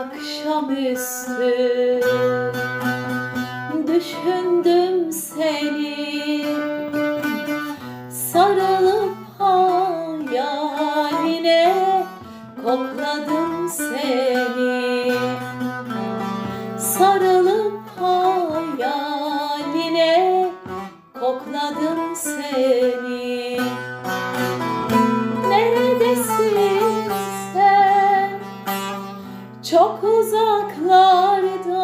akşamüstü Düşündüm seni. Sarılıp hayaline Kokladım seni Çok uzaklarda.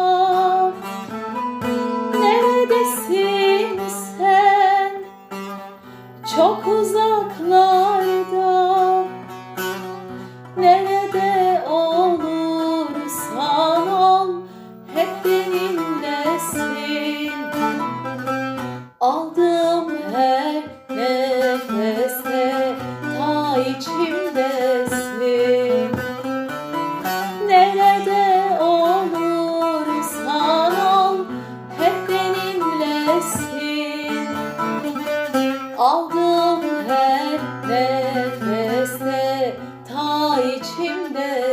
Neredesin sen? Çok uzaklarda. Nerede olursan ol Hep benimlesin. Aldığım her nefeste Ta içimdesin benimlesin Aldığım her nefeste Ta içimdesin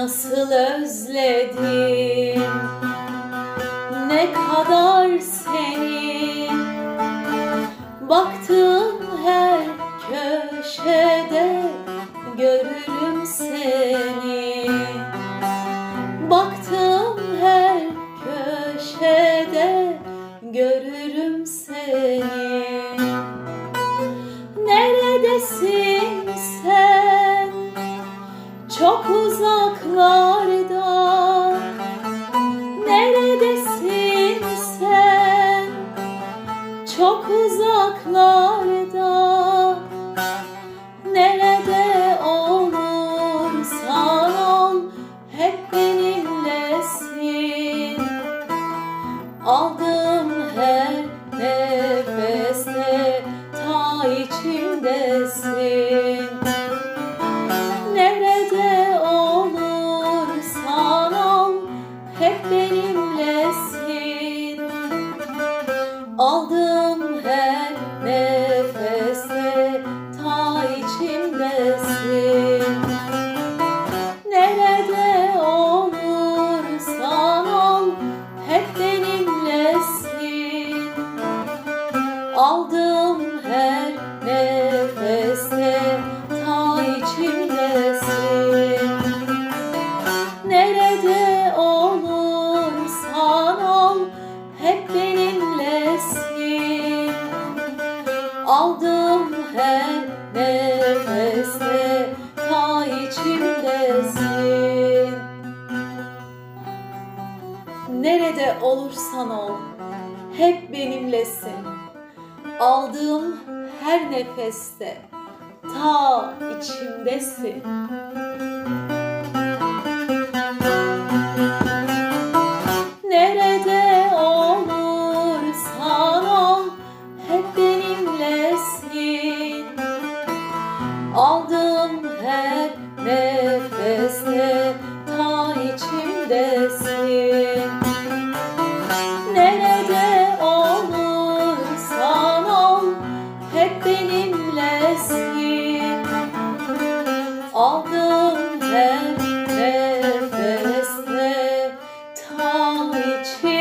Nasıl özledim? Ne kadar seni Baktığım Çok uzaklarda. Neredesin sen? Çok uzaklarda. Nerede olursan ol Hep benimlesin. Aldığım her nefeste Ta içimdesin hep benimlesin. Aldığım her nefeste ta içimdesin. Nerede olursan ol hep benimlesin. Aldığım Aldığım her nefeste ta içimdesin. Nerede olursan ol hep benimlesin. Aldığım her nefeste ta içimdesin হয়েছে